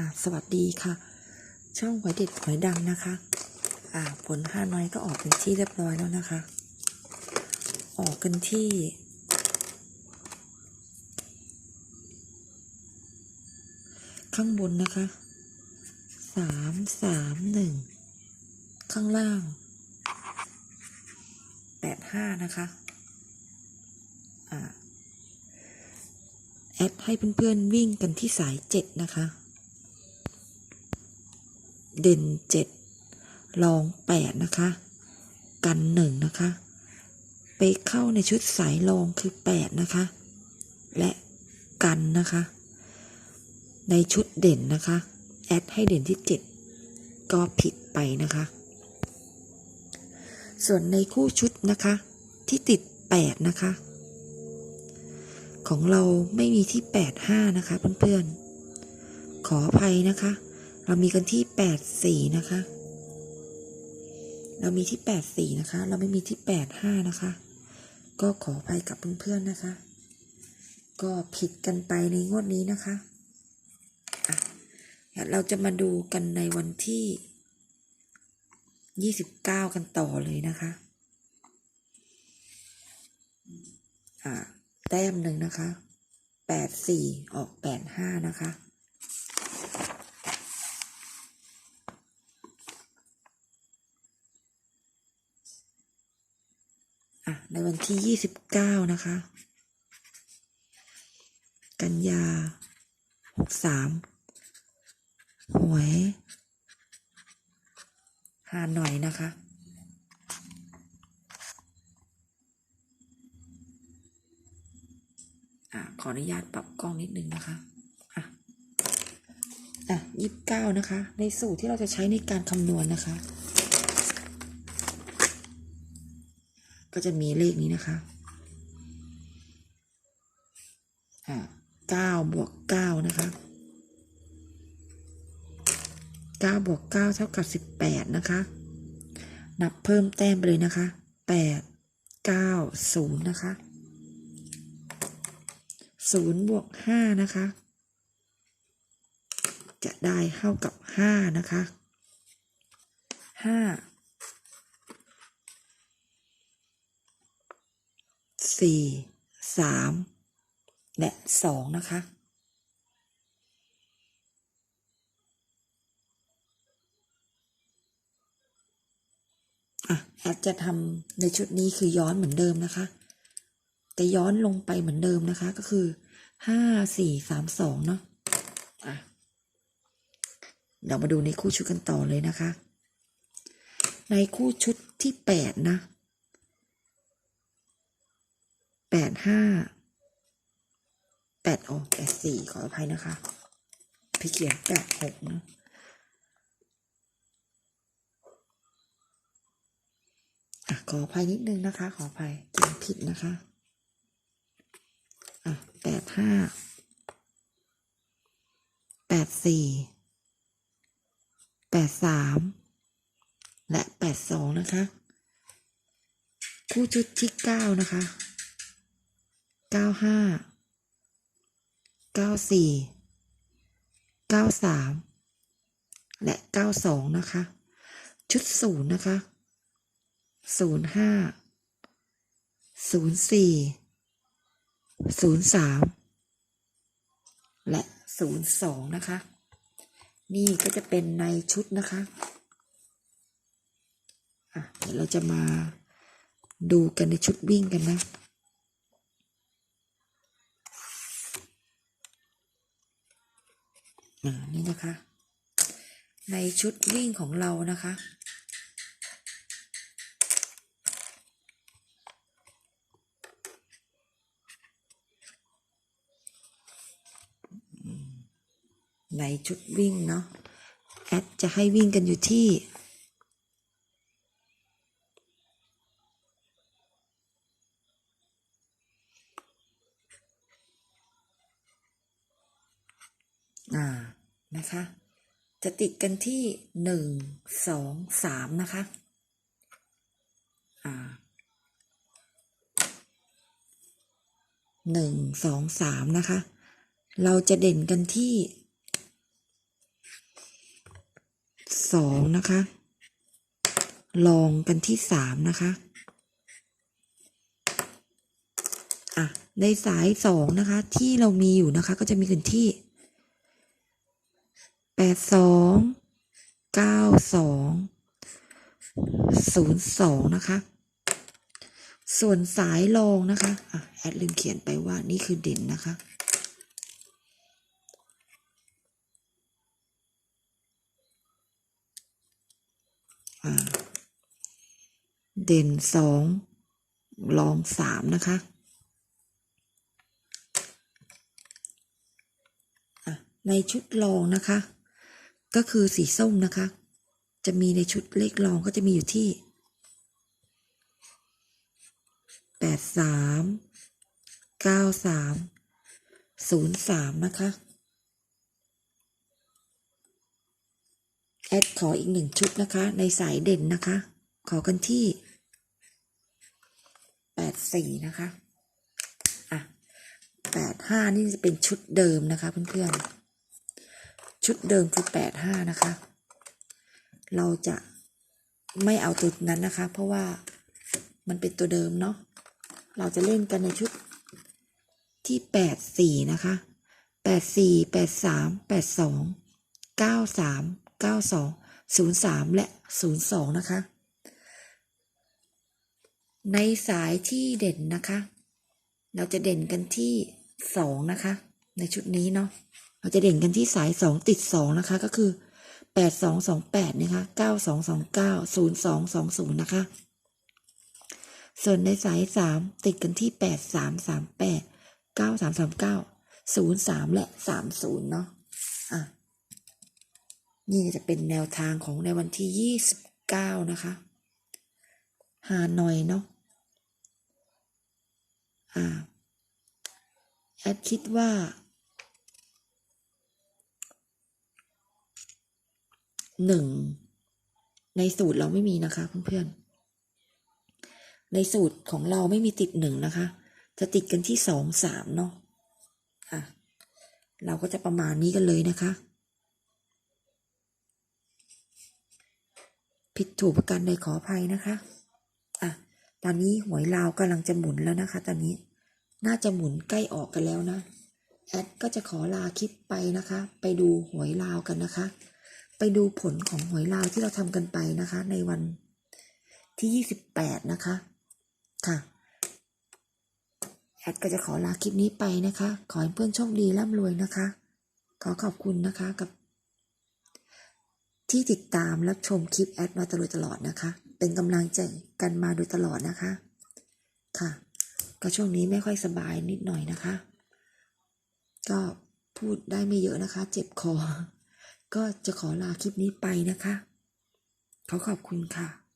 อ่าสวัสดีค่ะ ช่องหวยเด็ดหวยดังนะคะ อ่าผลห้าน้อยก็ออกเป็นที่เรียบร้อยแล้วนะคะ ออกกันที่ข้างบนนะคะสามสามหนึ่งข้างล่างแปดห้านะคะ อ่าแอดให้เพื่อนๆวิ่งกันที่สายเจ็ดนะคะ เด่นเจ็ดลองแปดนะคะ กันหนึ่งนะคะ ไปเข้าในชุดสายรองคือแปดนะคะ และกันนะคะ ในชุดเด่นนะคะ แอดให้เด่นที่เจ็ดก็ผิดไปนะคะ ส่วนในคู่ชุดนะคะ ที่ติดแปดนะคะ ของเราไม่มีที่85นะคะเพื่อนๆขออภัยนะคะ เรามีกันที่84นะคะ เรามีที่84นะคะ เราไม่มีที่85นะคะ ก็ขออภัยกับเพื่อนๆนะคะ ก็ผิดกันไปในงวดนี้นะคะะเราจะมาดูกันในวันที่29กันต่อเลยนะคะอ่าแต้มหนึ่งนะคะแปดสี่ออกแปดห้านะคะ อะในวันที่ยี่สิบเก้านะคะ กันยาหกสามหวยหาหน่อยนะคะอะขออนุญาตปรับกล้องนิดนึงนะคะอะอะยี่สิบเก้านะคะ ในสูตรที่เราจะใช้ในการคำนวณนะคะ ก็จะมีเลขนี้นะคะอะเก้าบวกเก้านะคะเก้าบวกเก้าเท่ากับสิบแปดนะคะ นับเพิ่มแต้มไปเลยนะคะแปดเก้าศูนย์นะคะศูนย์บวกห้านะคะ จะได้เท่ากับห้านะคะห้า สี่สามและสองนะคะ อะแอดจะทำในชุดนี้คือย้อนเหมือนเดิมนะคะ แต่ย้อนลงไปเหมือนเดิมนะคะก็คือห้าสี่สามสองเนาะอะเดี๋ยวมาดูในคู่ชุดกันต่อเลยนะคะ ในคู่ชุดที่แปดนะ แปดห้าแปดอ๋อแปดสี่ขออภัยนะคะพี่เขียนแปดหกนะอะขออภัยนิดนึงนะคะ ขออภัยเขียนผิดนะคะอะแปดห้าแปดสี่แปดสามและแปดสองนะคะ คู่ชุดที่เก้านะคะ เก้าห้าเก้าสี่เก้าสามและเก้าสองนะคะ ชุดศูนย์นะคะศูนย์ห้าศูนย์สี่ศูนย์สามและศูนย์สองนะคะ นี่ก็จะเป็นในชุดนะคะะเดี๋ยวเราจะมาดูกันในชุดวิ่งกันนะ อ่านี่นะคะ ในชุดวิ่งของเรานะคะ ในชุดวิ่งเนาะแอดจะให้วิ่งกันอยู่ที่ อ่านะคะ จะติดกันที่หนึ่งสองสามนะคะอ่าหนึ่งสองสามนะคะ เราจะเด่นกันที่สองนะคะลองกันที่สามนะคะอะในสายสองนะคะ ที่เรามีอยู่นะคะ ก็จะมีกันที่ แปดสองเก้าสองศูนย์สองนะคะ ส่วนสายรองนะคะอะแอดลืมเขียนไปว่านี่คือเด่นนะคะเด่นสองรองสามนะคะะในชุดรองนะคะ ก็คือสีส้มนะคะ จะมีในชุดเลขรองก็จะมีอยู่ที่แปดสามเก้าสามศูนย์สามนะคะ แอดขออีกหนึ่งชุดนะคะ ในสายเด่นนะคะ ขอกันที่แปดสี่นะคะ อะแปดห้านี่จะเป็นชุดเดิมนะคะเพื่อนๆ ชุดเดิมคือแปดห้านะคะ เราจะไม่เอาตัวนั้นนะคะ เพราะว่ามันเป็นตัวเดิมเนาะ เราจะเล่นกันในชุดที่แปดสี่นะคะแปดสี่แปดสามแปดสองเก้าสามเก้าสองศูนย์สามและศูนย์สองนะคะ ในสายที่เด่นนะคะ เราจะเด่นกันที่สองนะคะ ในชุดนี้เนาะ เราจะเด่นกันที่สายสองติดสองนะคะ ก็คือแปดสองสองแปดนะคะเก้าสองสองเก้าศูนย์สองสองศูนย์นะคะ ส่วนในสายสามติดกันที่แปดสามสามแปดเก้าสามสามเก้าศูนย์สามและสามศูนย์เนาะอะ นี่จะเป็นแนวทางของในวันที่ยี่สิบเก้านะคะ หาหน่อยเนาะอ่าแอดคิดว่า หนึ่งในสูตรเราไม่มีนะคะเพื่อนๆ ในสูตรของเราไม่มีติดหนึ่งนะคะ จะติดกันที่สองสามเนาะอะ เราก็จะประมาณนี้กันเลยนะคะ ผิดถูกประการใดขออภัยนะคะอะตอนนี้หวยลาวกำลังจะหมุนแล้วนะคะ ตอนนี้น่าจะหมุนใกล้ออกกันแล้วนะ แอดก็จะขอลาคลิปไปนะคะ ไปดูหวยลาวกันนะคะ ไปดูผลของหวยลาวที่เราทำกันไปนะคะ ในวันที่ยี่สิบแปดนะคะ ค่ะแอดก็จะขอลาคลิปนี้ไปนะคะ ขอให้เพื่อนโชคดีร่ำรวยนะคะ ขอขอบคุณนะคะกับ ที่ติดตามรับชมคลิปแอดมาตลอดตลอดนะคะ เป็นกำลังใจกันมาโดยตลอดนะคะ ค่ะ ก็ช่วงนี้ไม่ค่อยสบายนิดหน่อยนะคะ ก็พูดได้ไม่เยอะนะคะ เจ็บคอ ก็จะขอลาคลิปนี้ไปนะคะ ขอขอบคุณค่ะ